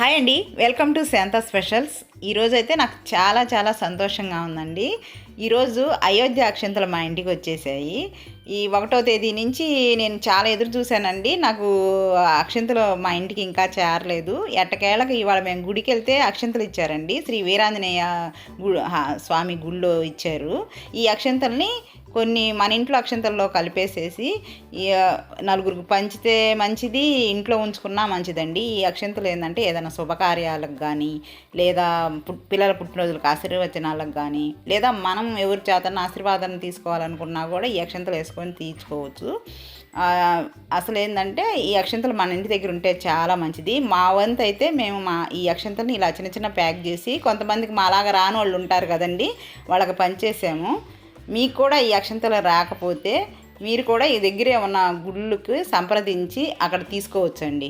Hi అండి welcome to Shanta specials. ఈరోజు అయితే నాకు చాలా చాలా సంతోషంగా ఉందండి. ఈరోజు అయోధ్య అక్షంతలు మా ఇంటికి వచ్చేసాయి. ఈ ఒకటో తేదీ నుంచి నేను చాలా ఎదురు చూశానండి. నాకు అక్షంతలు మా ఇంటికి ఇంకా చేరలేదు. ఎట్టకేళ్ళకి ఇవాళ మేము గుడికి వెళ్తే అక్షంతలు ఇచ్చారండి. శ్రీ వీరాంజనేయ గు స్వామి గుళ్ళో ఇచ్చారు. ఈ అక్షంతల్ని కొన్ని మన ఇంట్లో అక్షంతల్లో కలిపేసేసి నలుగురికి పంచితే మంచిది ఇంట్లో ఉంచుకున్నా మంచిదండి. ఈ అక్షంతలు ఏంటంటే ఏదైనా శుభకార్యాలకు కానీ లేదా పిల్లల పుట్టినరోజులకు ఆశీర్వచనాలకు కానీ లేదా మనం ఎవరి చేతన ఆశీర్వాదం తీసుకోవాలనుకున్నా కూడా ఈ అక్షంతలు వేసుకొని తీర్చుకోవచ్చు అసలు ఏంటంటే ఈ అక్షంతలు మన ఇంటి దగ్గర ఉంటే చాలా మంచిది. మా వంతు అయితే మేము మా ఈ అక్షంతల్ని ఇలా చిన్న చిన్న ప్యాక్ చేసి కొంతమందికి మా అలాగా రాని వాళ్ళు ఉంటారు కదండి వాళ్ళకి పనిచేసాము. మీకు కూడా ఈ అక్షంతలు రాకపోతే మీరు కూడా ఈ దగ్గరే ఉన్న గుళ్ళకి సంప్రదించి అక్కడ తీసుకోవచ్చండి.